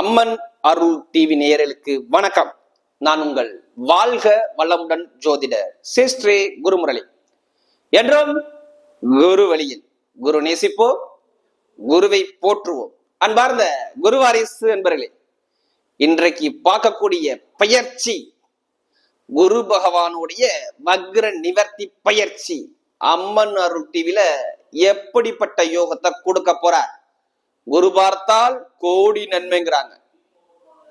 அம்மன் அருள் TV நேயர்களுக்கு வணக்கம். நான் உங்கள் வாழ்க வளமுடன் ஜோதிடர் சிஸ்ரீ குருமுரளி. என்றும் குரு வழியில் குரு நேசிப்போம் குருவை போற்றுவோம். அன்பார்ந்த குருவாரிசு என்பர்களே இன்றைக்கு பார்க்கக்கூடிய பயிற்சி குரு பகவானுடைய வக்ர நிவர்த்தி பயிற்சி அம்மன் அருள் டிவில எப்படிப்பட்ட யோகத்தை கொடுக்க போறார்? குரு பார்த்தால் கோடி நன்மைங்கிறாங்க.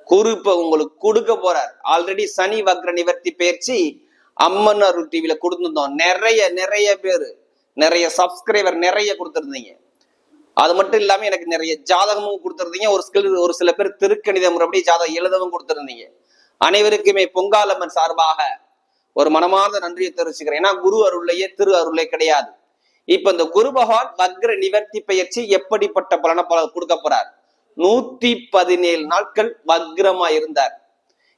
குரு இப்ப உங்களுக்கு கொடுக்க போறார். ஆல்ரெடி சனி வக்ர நிவர்த்தி பயிற்சி அம்மன் அருள் டிவியில கொடுத்துருந்தோம். நிறைய நிறைய பேர் நிறைய சப்ஸ்கிரைபர் நிறைய கொடுத்துருந்தீங்க. அது மட்டும் இல்லாம எனக்கு நிறைய ஜாதகமும் கொடுத்துருந்தீங்க. ஒரு சில ஒரு சில பேர் திருக்கணித முறைப்படி ஜாதகம் எழுதவும் கொடுத்துருந்தீங்க. அனைவருக்குமே பொங்காலம்மன் சார்பாக ஒரு மனமார்ந்த நன்றியை தெரிவிச்சுக்கிறேன். ஏன்னா குரு அருள்லையே திரு அருளே கிடையாது. இப்ப இந்த குரு பகவான் வக்ர நிவர்த்தி பயிற்சி எப்படிப்பட்ட பலனை பல கொடுக்க போறார்? நூத்தி பதினேழு நாட்கள் வக்ரமா இருந்தார்.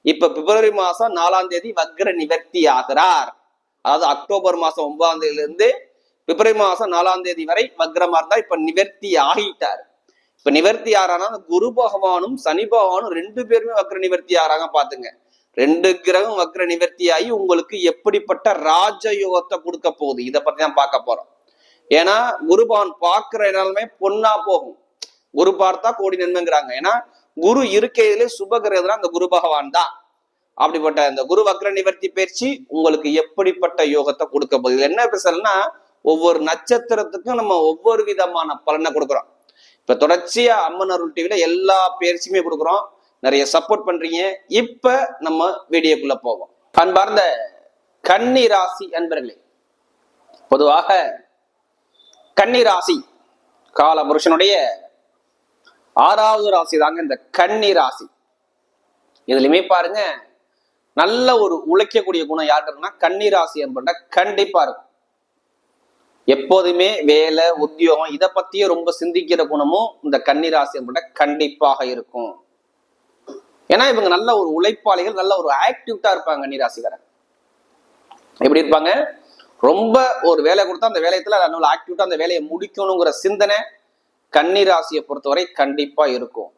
இப்ப பிப்ரவரி மாசம் நாலாம் தேதி வக்ர நிவர்த்தி ஆகிறார். அதாவது அக்டோபர் மாசம் ஒன்பதாம் தேதியில இருந்து பிப்ரவரி மாசம் நாலாம் தேதி வரை வக்ரமா இருந்தார் இப்ப நிவர்த்தி ஆகிட்டார். இப்ப நிவர்த்தி ஆறானா குரு பகவானும் சனி பகவானும் ரெண்டு பேருமே வக்ர நிவர்த்தி ஆறாங்க பாத்துங்க. ரெண்டு கிரகம் வக்ர நிவர்த்தி ஆகி உங்களுக்கு எப்படிப்பட்ட ராஜயோகத்தை கொடுக்க போகுது? இதை பத்தி தான் பார்க்க போறோம். ஏன்னா குரு பகவான் பார்க்கிற இடமே பொண்ணா போகும். குரு பார்த்தா கோடி நன்மைங்கிறாங்க. ஏன்னா குரு இருக்கையிலே சுபகிரகம் அந்த குரு பகவான் தான். அப்படிப்பட்ட இந்த குரு வக்ர நிவர்த்தி பயிற்சி உங்களுக்கு எப்படிப்பட்ட யோகத்தை கொடுக்க போகுது? என்ன பேசலன்னா ஒவ்வொரு நட்சத்திரத்துக்கும் நம்ம ஒவ்வொரு விதமான பலனை கொடுக்குறோம். இப்ப தொடர்ச்சியா அம்மன் அருள் டிவில எல்லா பயிற்சியுமே கொடுக்குறோம். நிறைய சப்போர்ட் பண்றீங்க. இப்ப நம்ம வீடியோக்குள்ள போவோம். அன்பார்ந்த கன்னி ராசி அன்பர்களே பொதுவாக கன்னிராசி. கால புருஷனுடைய ஆறாவது ராசி தாங்க இந்த கன்னி ராசி இதுலயுமே பாருங்க நல்ல ஒரு உழைக்கக்கூடிய குணம் யாருக்கு இருக்குன்னா கன்னி ராசி என்பட்ட கண்டிப்பா இருக்கும். எப்போதுமே வேலை உத்தியோகம் இதை பத்தியே ரொம்ப சிந்திக்கிற குணமும் இந்த கன்னி ராசி என்பட்ட கண்டிப்பாக இருக்கும். ஏன்னா இவங்க நல்ல ஒரு உழைப்பாளிகள் நல்ல ஒரு ஆக்டிவிட்டா இருப்பாங்க கன்னி ராசிக்காரன் எப்படி இருப்பாங்க? ரொம்ப ஒரு வேலை கொடுத்தா அந்த வேலையத்துல நல்ல ஆக்டிவிட்டா அந்த வேலையை முடிக்கணுங்கிற சிந்தனை கன்னிராசியை பொறுத்தவரை கண்டிப்பா இருக்கும்.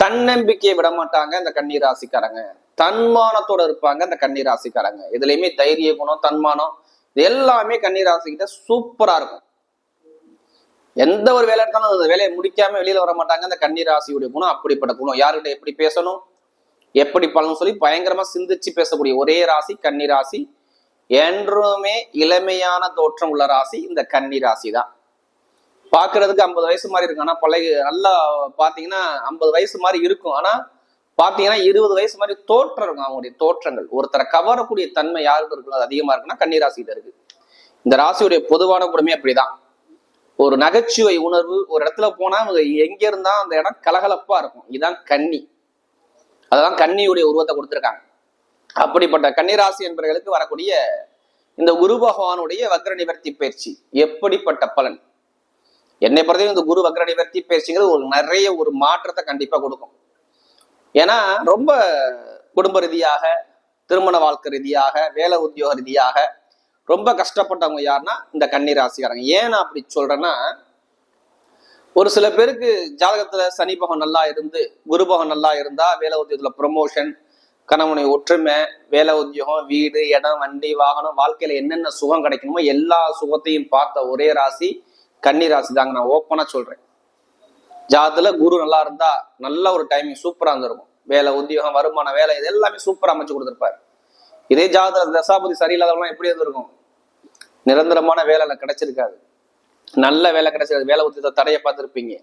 தன்னம்பிக்கையை விட மாட்டாங்க இந்த கன்னிராசிக்காரங்க. தன்மானத்தோட இருப்பாங்க இந்த கன்னிராசிக்காரங்க. இதுலயுமே தைரிய குணம் தன்மானம் இது எல்லாமே கன்னிராசிக்கிட்ட சூப்பரா இருக்கும். எந்த ஒரு வேலை எடுத்தாலும் அந்த வேலையை முடிக்காம வெளியில வர மாட்டாங்க. அந்த கன்னிராசியுடைய குணம் அப்படிப்பட்ட குணம். யாருக்கிட்ட எப்படி பேசணும்? எப்படி பலன் சொல்லி பயங்கரமா சிந்திச்சு பேசக்கூடிய ஒரே ராசி கன்னிராசி என்றுமே இளமையான தோற்றம் உள்ள ராசி இந்த கன்னி ராசி தான் பாக்குறதுக்கு ஐம்பது வயசு மாதிரி இருக்கும். ஆனா பழைய நல்லா பாத்தீங்கன்னா ஐம்பது வயசு மாதிரி இருக்கும். ஆனா பாத்தீங்கன்னா இருபது வயசு மாதிரி தோற்றம் இருக்கும். அவங்களுடைய தோற்றங்கள். ஒருத்தரை கவரக்கூடிய தன்மை யாருக்கு இருக்கும் அது அதிகமா இருக்குன்னா கன்னி ராசியில இருக்கு. இந்த ராசியுடைய பொதுவான குணமே அப்படிதான். ஒரு நகைச்சுவை உணர்வு ஒரு இடத்துல போனா அவங்க எங்க இருந்தா அந்த இடம் கலகலப்பா இருக்கும். இதுதான் கன்னி. அதெல்லாம் கன்னியுடைய உருவத்தை கொடுத்துருக்காங்க. அப்படிப்பட்ட கன்னிராசி என்பவர்களுக்கு வரக்கூடிய இந்த குரு பகவானுடைய வக்ர நிவர்த்தி பயிற்சி எப்படிப்பட்ட பலன்? என்னை பொறுத்தவரை இந்த குரு வக்ர நிவர்த்தி பயிற்சிங்கிறது ஒரு நிறைய ஒரு மாற்றத்தை கண்டிப்பா கொடுக்கும். ஏன்னா ரொம்ப குடும்ப ரீதியாக திருமண வாழ்க்கை ரீதியாக வேலை உத்தியோக ரீதியாக ரொம்ப கஷ்டப்பட்டவங்க யாருன்னா இந்த கன்னிராசிக்காரங்க. ஏன் நான் அப்படி சொல்றேன்னா ஒரு சில பேருக்கு ஜாதகத்துல சனி பகவான் நல்லா இருந்து குரு பகவான் நல்லா இருந்தா வேலை உத்தியோகத்துல ப்ரொமோஷன் கணவனை ஒற்றுமை வேலை உத்தியோகம் வீடு இடம் வண்டி வாகனம் வாழ்க்கையில என்னென்ன சுகம் கிடைக்கணுமோ எல்லா சுகத்தையும் பார்த்த ஒரே ராசி கன்னி ராசி தாங்க. நான் ஓப்பனா சொல்றேன். ஜாதத்துல குரு நல்லா இருந்தா நல்ல ஒரு டைமிங் சூப்பரா இருந்திருக்கும். வேலை உத்தியோகம் வருமான வேலை இது எல்லாமே சூப்பரா அமைச்சு கொடுத்துருப்பாரு. இதே ஜாதக தசாபதி சரியில்லாதவங்களாம் எப்படி இருந்திருக்கும்? நிரந்தரமான வேலை கிடைச்சிருக்காது. நல்ல வேலை கிடைச்சிருக்காது. வேலை உத்தியத்தை தடையை பார்த்துருப்பீங்க.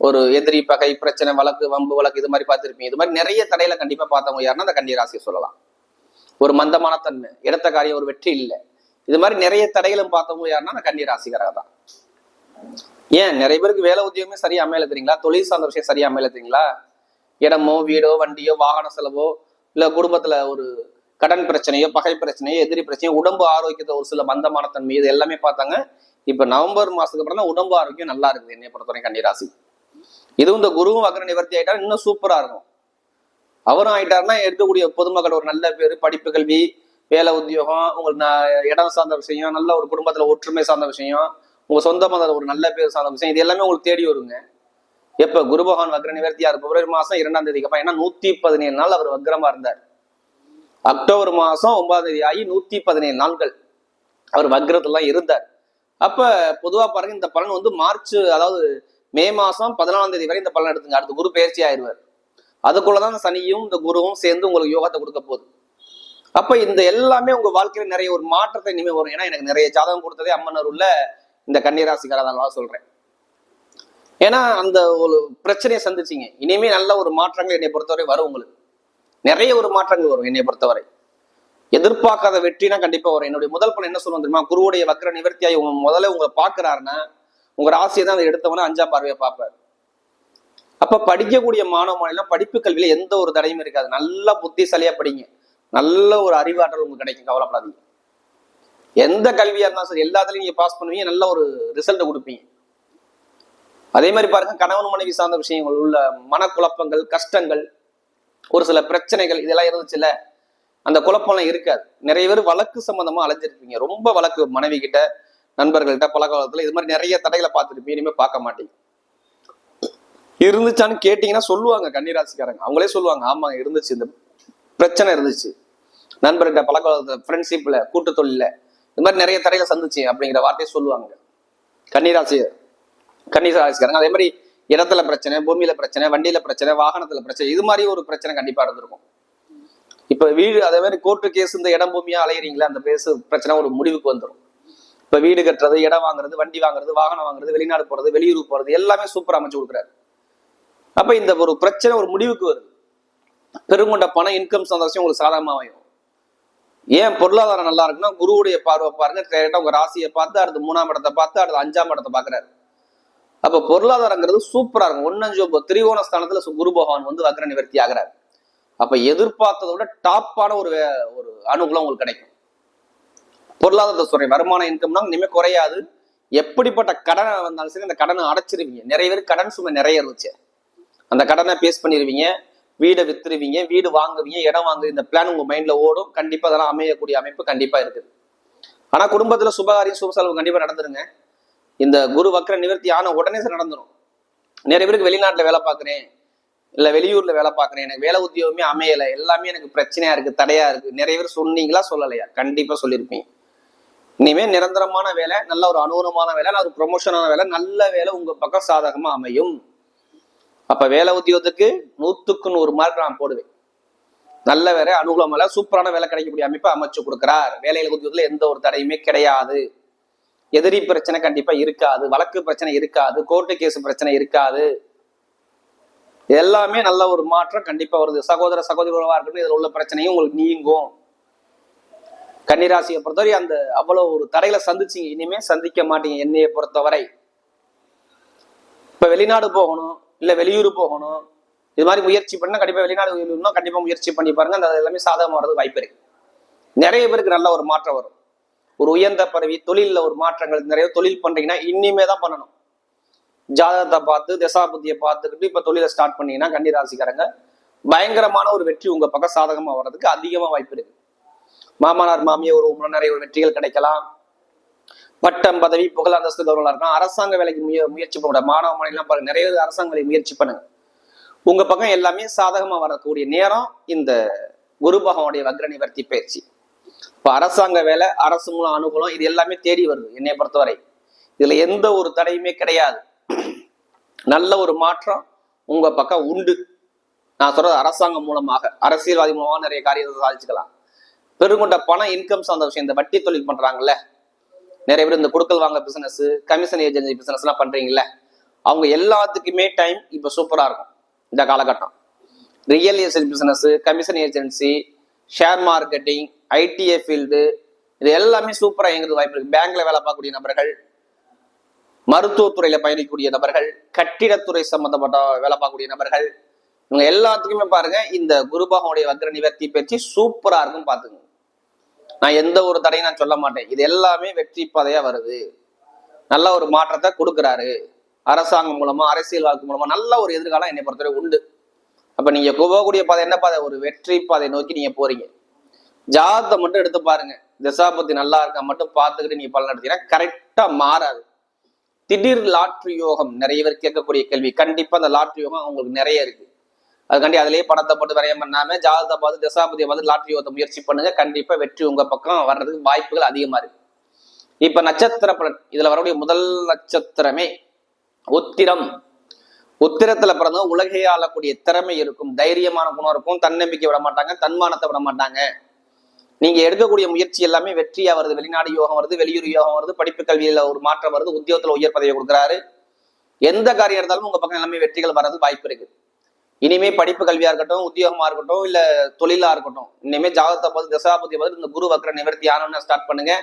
ஒரு எதிரி பகை பிரச்சனை வழக்கு வம்பு வழக்கு இது மாதிரி பார்த்துருப்பீங்க. இது மாதிரி நிறைய தடையில கண்டிப்பா பார்த்தவங்க யாருன்னா அந்த கன்னி ராசியை சொல்லலாம். ஒரு மந்தமான தன்மை எடுத்த காரியம் ஒரு வெற்றி இல்லை. இது மாதிரி நிறைய தடைகளும் பார்த்தவங்க யாருன்னா அந்த கன்னி ராசிக்காரங்க தான். ஏன்? நிறைய பேருக்கு வேலை உத்தியோகமே சரியா அமையல தெரியுங்களா தொழில் சார்ந்த விஷயம் சரியா அமையல தெரியுங்களா இடமோ வீடோ வண்டியோ வாகன செலவோ இல்ல குடும்பத்துல ஒரு கடன் பிரச்சனையோ பகை பிரச்சனையோ எதிரி பிரச்சனையோ உடம்பு ஆரோக்கியத்தை ஒரு சில மந்தமான தன்மை இது எல்லாமே பார்த்தாங்க. இப்ப நவம்பர் மாசத்துக்கு அப்புறம் தான் உடம்பு ஆரோக்கியம் நல்லா இருக்குது என்னை பொறுத்தவரை கன்னிராசி இதுவும் இந்த குருவும் வக்ர நிவர்த்தி ஆயிட்டா இன்னும் சூப்பரா இருக்கும். அவரும் ஆயிட்டாருன்னா இருக்கக்கூடிய பொதுமக்கள் ஒரு நல்ல பேர் படிப்பு கல்வி வேலை உத்தியோகம் உங்களுக்கு ந- இடம் சார்ந்த விஷயம் நல்ல ஒரு குடும்பத்துல ஒற்றுமை சார்ந்த விஷயம் உங்க சொந்த மதத்தில் ஒரு நல்ல பேர் சார்ந்த விஷயம் இது எல்லாமே உங்களுக்கு தேடி வருங்க. எப்ப குரு பகவான் வக்ர நிவர்த்தியா பிப்ரவரி மாசம் இரண்டாம் தேதிக்கு அப்ப ஏன்னா நூத்தி பதினேழு நாள் அவர் வக்ரமா இருந்தார். அக்டோபர் மாசம் ஒன்பதாம் தேதி ஆகி நூத்தி பதினேழு நாட்கள் அவர் வக்ரத்துல இருந்தார். அப்ப பொதுவா பாருங்க இந்த பலன் வந்து மார்ச் அதாவது மே மாசம் பதினாலாம் தேதி வரை இந்த பலன் எடுத்துங்க. அடுத்து குரு பயிற்சி ஆயிடுவார். அதுக்குள்ளதான் இந்த சனியும் இந்த குருவும் சேர்ந்து உங்களுக்கு யோகத்தை கொடுக்க போகுது. அப்ப இந்த எல்லாமே உங்க வாழ்க்கையில நிறைய ஒரு மாற்றத்தை இனிமே வரும். ஏன்னா எனக்கு நிறைய ஜாதகம் கொடுத்ததே அம்மன் உள்ள இந்த கன்னிராசிக்காரதான் சொல்றேன். ஏன்னா அந்த ஒரு பிரச்சனையை சந்திச்சீங்க. இனிமே நல்ல ஒரு மாற்றங்கள் என்னை பொறுத்தவரை வரும் உங்களுக்கு. நிறைய ஒரு மாற்றங்கள் வரும் என்னை பொறுத்தவரை. எதிர்பார்க்காத வெற்றினா கண்டிப்பா வரும். என்னுடைய முதல் பணம் என்ன சொல்லுவோம் தெரியுமா? குருவுடைய வக்கர நிவர்த்தியாகி உங்க முதல்ல உங்களை பாக்குறாருன்னா உங்க ராசியை தான் அதை எடுத்தவன அஞ்சாம் பார்வையை பார்ப்பாரு. அப்ப படிக்கக்கூடிய மாணவ மாநிலம் படிப்பு கல்வியில எந்த ஒரு தடையும் இருக்காது. நல்லா புத்திசாலியா படிங்க. நல்ல ஒரு அறிவாற்றல் உங்களுக்கு கிடைக்கும். கவலைப்படாதீங்க. எந்த கல்வியா இருந்தாலும் சரி எல்லாத்துலயும் நீங்க பாஸ் பண்ணுவீங்க. நல்ல ஒரு ரிசல்ட் கொடுப்பீங்க. அதே மாதிரி பாருங்க கணவன் மனைவி சார்ந்த விஷயங்கள் உள்ள மனக்குழப்பங்கள் கஷ்டங்கள் ஒரு சில பிரச்சனைகள் இதெல்லாம் இருந்துச்சுல்ல அந்த குழப்பம்லாம் இருக்காது. நிறைய பேர் வழக்கு சம்பந்தமா அலைஞ்சிருப்பீங்க. ரொம்ப வழக்கு மனைவி கிட்ட நண்பர்கள்ட்ட பழக்கவழக்கத்துல இது மாதிரி நிறைய தடைகளை பார்த்துருப்பீங்க இனிமே பார்க்க மாட்டீங்க. இருந்துச்சான்னு கேட்டீங்கன்னா சொல்லுவாங்க கன்னிராசிக்காரங்க. அவங்களே சொல்லுவாங்க ஆமா இருந்துச்சு இந்த பிரச்சனை இருந்துச்சு. நண்பர்கிட்ட பழக்க ஃப்ரெண்ட்ஷிப்ல கூட்டு தொழில இது மாதிரி நிறைய தடைகளை சந்திச்சு அப்படிங்கிற வார்த்தையை சொல்லுவாங்க. கன்னிராசி கன்னிராசிக்காரங்க அதே மாதிரி இடத்துல பிரச்சனை பூமியில பிரச்சனை வண்டியில பிரச்சனை வாகனத்துல பிரச்சனை இது மாதிரி ஒரு பிரச்சனை கண்டிப்பா இருந்திருக்கும். இப்ப வீடு அதே மாதிரி கோர்ட்டு கேஸ் இந்த இடம் பூமியா அலையிறீங்களா அந்த பேசு பிரச்சனை ஒரு முடிவுக்கு வந்துடும் இப்போ வீடு கட்டுறது இடம் வாங்குறது வண்டி வாங்குறது வாகனம் வாங்குறது வெளிநாடு போறது வெளியூர் போறது எல்லாமே சூப்பராக அமைச்சு கொடுக்குறாரு. அப்ப இந்த ஒரு பிரச்சனை ஒரு முடிவுக்கு வருது. பெருங்கொண்ட பணம் இன்கம் சந்தோஷம் உங்களுக்கு சாதகமா அமையும். ஏன் பொருளாதாரம் நல்லா இருக்குன்னா குருவுடைய பார்வை பாருங்க கரெக்டாக உங்க ராசியை பார்த்து அடுத்து மூணாம் இடத்தை பார்த்து அடுத்து அஞ்சாம் இடத்தை பாக்குறாரு அப்ப பொருளாதாரங்கிறது சூப்பரா இருக்கும். ஒன்னஞ்சு ஒன்பது திரிகோண ஸ்தானத்துல குரு பகவான் வந்து வக்ர நிவர்த்தி ஆகிறார். அப்ப எதிர்பார்த்ததை விட டாப்பான ஒரு ஒரு அனுகூலம் உங்களுக்கு கிடைக்கும். பொருளாதாரத்தை சொல்றேன். வருமான இன்கம்னா இனிமே குறையாது. எப்படிப்பட்ட கடனை வந்தாலும் சரி அந்த கடனை அடைச்சிருவீங்க. நிறைய பேர் கடன் சுமை நிறைய இருந்துச்சு. அந்த கடனை பேஸ் பண்ணிடுவீங்க வீடை வித்துருவீங்க வீடு வாங்குவீங்க இடம் வாங்குவீங்க. இந்த பிளான் உங்க மைண்ட்ல ஓடும். கண்டிப்பா அதெல்லாம் அமையக்கூடிய அமைப்பு கண்டிப்பா இருக்குது. ஆனா குடும்பத்துல சுபகாரியம் சுப செலவு கண்டிப்பா நடந்துருங்க. இந்த குரு வக்கர நிவர்த்தி ஆன உடனே நடந்துடும் நடந்துரும். நிறைய பேருக்கு வெளிநாட்டுல வேலை பார்க்குறேன். இல்ல வெளியூர்ல வேலை பார்க்குறேன். எனக்கு வேலை உத்தியோகமே அமையல. எல்லாமே எனக்கு பிரச்சனையா இருக்கு தடையா இருக்கு. நிறைய பேர் சொன்னீங்களா சொல்லலையா? கண்டிப்பா சொல்லியிருப்பீங்க இனிமே நிரந்தரமான வேலை நல்ல ஒரு அனுகூலமான வேலை நல்ல ஒரு ப்ரொமோஷனான வேலை நல்ல வேலை உங்க பக்கம் சாதகமா அமையும். அப்ப வேலை உத்தியோகத்துக்கு நூத்துக்கு நூறு மார்க் நான் போடுவேன். நல்ல வேலை அனுகூலம் வேலை சூப்பரான வேலை கிடைக்கக்கூடிய அமைப்பை அமைச்சு கொடுக்கிறார். வேலையில உத்தியோகத்துல எந்த ஒரு தடையுமே கிடையாது. எதிரி பிரச்சனை கண்டிப்பா இருக்காது வழக்கு பிரச்சனை இருக்காது கோர்ட்டு கேஸ் பிரச்சனை இருக்காது. எல்லாமே நல்ல ஒரு மாற்றம் கண்டிப்பா வருது. சகோதர சகோதரி உறவா இருக்கட்டும் இதுல உள்ள பிரச்சனையும் உங்களுக்கு நீங்கும். கன்னிராசியை பொறுத்தவரை அந்த அவ்வளோ ஒரு தடையில சந்திச்சிங்க. இனிமே சந்திக்க மாட்டீங்க என்னையை பொறுத்தவரை. இப்போ வெளிநாடு போகணும் இல்லை வெளியூர் போகணும் இது மாதிரி முயற்சி பண்ணால் கண்டிப்பாக வெளிநாடு வெளியூர்னா கண்டிப்பாக முயற்சி பண்ணி பாருங்க. அந்த எல்லாமே சாதகமாக வர்றது வாய்ப்பு இருக்கு. நிறைய பேருக்கு நல்ல ஒரு மாற்றம் வரும். ஒரு உயர்ந்த பதவி தொழிலில் ஒரு மாற்றங்கள் நிறைய தொழில் பண்ணுறீங்கன்னா இனிமே தான் பண்ணணும். ஜாதகத்தை பார்த்து தசாபுத்தியை பார்த்துக்கிட்டு இப்போ தொழிலை ஸ்டார்ட் பண்ணீங்கன்னா கன்னிராசிக்காரங்க பயங்கரமான ஒரு வெற்றி உங்கள் பக்கம் சாதகமாக வர்றதுக்கு அதிகமாக வாய்ப்பு இருக்குது மாமனார் மாமியார் ஒரு உங்களை நிறைய ஒரு வெற்றிகள் கிடைக்கலாம். பட்டம் பதவி புகழ் அந்தஸ்து கௌரவம் இருக்கும் அரசாங்க வேலைக்கு முய முயற்சி பண்ண மாணவ மாணவிலாம் பாருங்க நிறைய அரசாங்க வேலைக்கு முயற்சி பண்ணுங்க. உங்க பக்கம் எல்லாமே சாதகமா வரக்கூடிய நேரம் இந்த குரு பகவானுடைய வக்ர நிவர்த்தி பயிற்சி. இப்ப அரசாங்க வேலை அரசு மூலம் அனுகூலம் இது எல்லாமே தேடி வருது என்னை பொறுத்தவரை. இதுல எந்த ஒரு தடையுமே கிடையாது. நல்ல ஒரு மாற்றம் உங்க பக்கம் உண்டு. நான் சொல்றது அரசாங்கம் மூலமாக அரசியல்வாதி மூலமாக நிறைய காரியத்தை சாதிச்சுக்கலாம். பெருங்கொண்ட பணம் இன்கம் சார்ந்த விஷயம் இந்த வட்டி தொழில் பண்றாங்கல்ல. நிறைய பேர் இந்த குடுக்கல் வாங்க பிசினஸ் கமிஷன் ஏஜென்சி பிசினஸ் எல்லாம் பண்றீங்கல்ல. அவங்க எல்லாத்துக்குமே டைம் இப்ப சூப்பரா இருக்கும் இந்த காலகட்டம். Real estate business commission agency share marketing ITA field இது எல்லாமே சூப்பராக இயங்குறது வாய்ப்பு இருக்கு. பேங்க்ல வேலை பார்க்கக்கூடிய நபர்கள் மருத்துவத்துறையில பயணிக்கக்கூடிய நபர்கள் கட்டிடத்துறை சம்பந்தப்பட்ட வேலை பார்க்கக்கூடிய நபர்கள் இவங்க எல்லாத்துக்குமே பாருங்க இந்த குருபாகனுடைய வக்ர நிவர்த்தி பயிற்சி சூப்பரா இருக்கும் பாத்துக்கோங்க நான் எந்த ஒரு தடையும் நான் சொல்ல மாட்டேன். இது எல்லாமே வெற்றி பாதையா வருது. நல்ல ஒரு மாற்றத்தை கொடுக்குறாரு. அரசாங்கம் மூலமா அரசியல் வாழ்க்கை மூலமா நல்ல ஒரு எதிர்காலம் என்னை பொறுத்தவரை உண்டு. அப்ப நீங்க போகக்கூடிய பாதை என்ன பாதை? ஒரு வெற்றி பாதை நோக்கி நீங்க போறீங்க. ஜாதத்தை மட்டும் எடுத்து பாருங்க. திசாபத்தி நல்லா இருக்கா மட்டும் பார்த்துக்கிட்டு நீங்க பலன் எடுத்தீங்கன்னா கரெக்டா மாறாது. திடீர் லாட்ரி யோகம் நிறைய பேர் கேட்கக்கூடிய கேள்வி. கண்டிப்பா அந்த லாட்ரி யோகம் அவங்களுக்கு நிறைய இருக்கு. அதுக்காண்டி அதுலயே பணத்தை போட்டு விரயம் பண்ணாம ஜாதகத்தை பார்த்து தசாபதியை பார்த்து லாட்ரி ஓத்த முயற்சி பண்ணுங்க. கண்டிப்பா வெற்றி உங்க பக்கம் வர்றதுக்கு வாய்ப்புகள் அதிகமா இருக்கு. இப்ப நட்சத்திர பலன். இதுல வரக்கூடிய முதல் நட்சத்திரமே உத்திரம். உத்திரத்துல பிறந்த உலகையே ஆளக்கூடிய திறமை இருக்கும். தைரியமான குணம் இருக்கும். தன்னம்பிக்கை விட மாட்டாங்க. தன்மானத்தை விட மாட்டாங்க. நீங்க எடுக்கக்கூடிய முயற்சி எல்லாமே வெற்றியா வருது. வெளிநாடு யோகம் வருது வெளியூர் யோகம் வருது படிப்பு கல்வியில ஒரு மாற்றம் வருது உத்தியோகத்துல உயர் பதவியை கொடுக்குறாரு. எந்த காரியம் இருந்தாலும் உங்க பக்கம் எல்லாமே வெற்றிகள் வர்றது வாய்ப்பு இருக்கு. இனிமே படிப்பு கல்வியா இருக்கட்டும் உத்தியோகமா இருக்கட்டும் இல்ல தொழிலா இருக்கட்டும் இனிமே ஜாதகத்தை பார்த்து தசாபதி பார்த்து இந்த குரு வக்கர நிவர்த்தி ஆனோன்னு ஸ்டார்ட் பண்ணுங்க.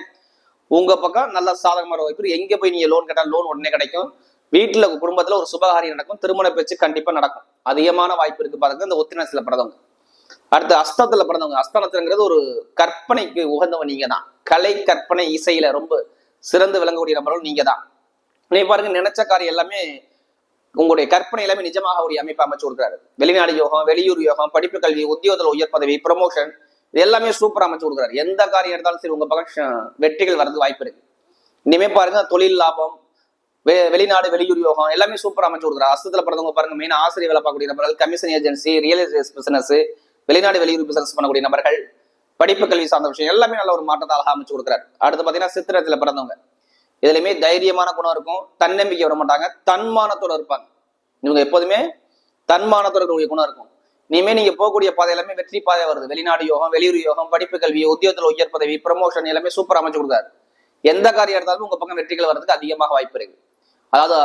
உங்க பக்கம் நல்ல சாதகமான வாய்ப்பு எங்க போய் நீங்க லோன் கேட்டால் லோன் உடனே கிடைக்கும். வீட்டுல குடும்பத்துல ஒரு சுபகாரியம் நடக்கும். திருமண பேச்சு கண்டிப்பா நடக்கும். அதிகமான வாய்ப்பு இருக்கு பாருங்க இந்த ஒத்தினசில பிறந்தவங்க. அடுத்து அஸ்தத்துல பிறந்தவங்க. அஸ்தானத்துலங்கிறது ஒரு கற்பனைக்கு உகந்தவன் நீங்க தான் கலை கற்பனை இசையில ரொம்ப சிறந்து விளங்கக்கூடிய நபர்கள் நீங்க தான் நீ பாருங்க நினைச்ச காரியம் எல்லாமே உங்களுடைய கற்பனை எல்லாமே நிஜமாக ஒரு அமைப்பு அமைச்சு கொடுக்குறாரு. வெளிநாடு யோகம் வெளியூர் யோகம் படிப்பு கல்வி உத்தியோகத்தில் உயர் பதவி ப்ரமோஷன் இது எல்லாமே சூப்பரா அமைச்சு கொடுக்குறாரு. எந்த காரியம் எடுத்தாலும் சரி உங்க பக்கம் வெற்றிகள் வர்றது வாய்ப்பு இருக்கு. இனிமே பாருங்க தொழில் லாபம் வெ- வெளிநாடு வெளியூர் யோகம் எல்லாமே சூப்பரா அமைச்சு கொடுக்குறாரு. அசத்துல பிறந்தவங்க பாருங்க மெயின் ஆசிரியர் வேலை பார்க்கக்கூடிய நபர்கள் commission agency real estate business வெளிநாடு வெளியூர் பிசினஸ் பண்ணக்கூடிய நபர்கள் படிப்பு கல்வி சார்ந்த விஷயம் எல்லாமே நல்ல ஒரு மாற்றத்தை அழகா அமைச்சு கொடுக்குறாரு. அடுத்து பாத்தீங்கன்னா சித்திரத்துல பிறந்தவங்க. இதுலயுமே தைரியமான குணம் இருக்கும் தன்னம்பிக்கை வர மாட்டாங்க தன்மானத்தோட இருப்பாங்க. இவங்க எப்போதுமே தன்மானத்தோட இருக்கக்கூடிய குணம் இருக்கும். இனிமே நீங்க போகக்கூடிய பாதை எல்லாமே வெற்றி பாதை வருது. வெளிநாடு யோகம் வெளியூர் யோகம் படிப்பு கல்வி உத்தியோகத்தில் உயர் பதவி ப்ரமோஷன் எல்லாமே சூப்பர் அமைச்சு கொடுத்தாரு எந்த காரியம் இருந்தாலும் உங்க பக்கம் வெற்றிகள் வர்றதுக்கு அதிகமாக வாய்ப்பு இருக்கு. அதாவது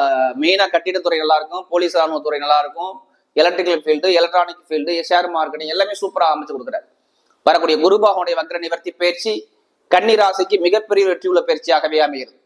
மெயினா கட்டிடத்துறை நல்லா இருக்கும் போலீஸ் ராணுவத்துறை நல்லா இருக்கும் electrical field electronic field share marketing எல்லாமே சூப்பரா அமைச்சு கொடுக்குறாரு. வரக்கூடிய குருபாகனுடைய வக்ர நிவர்த்தி பயிற்சி கன்னி ராசிக்கு மிகப்பெரிய வெற்றி உள்ள பயிற்சியாகவே அமைகிறது.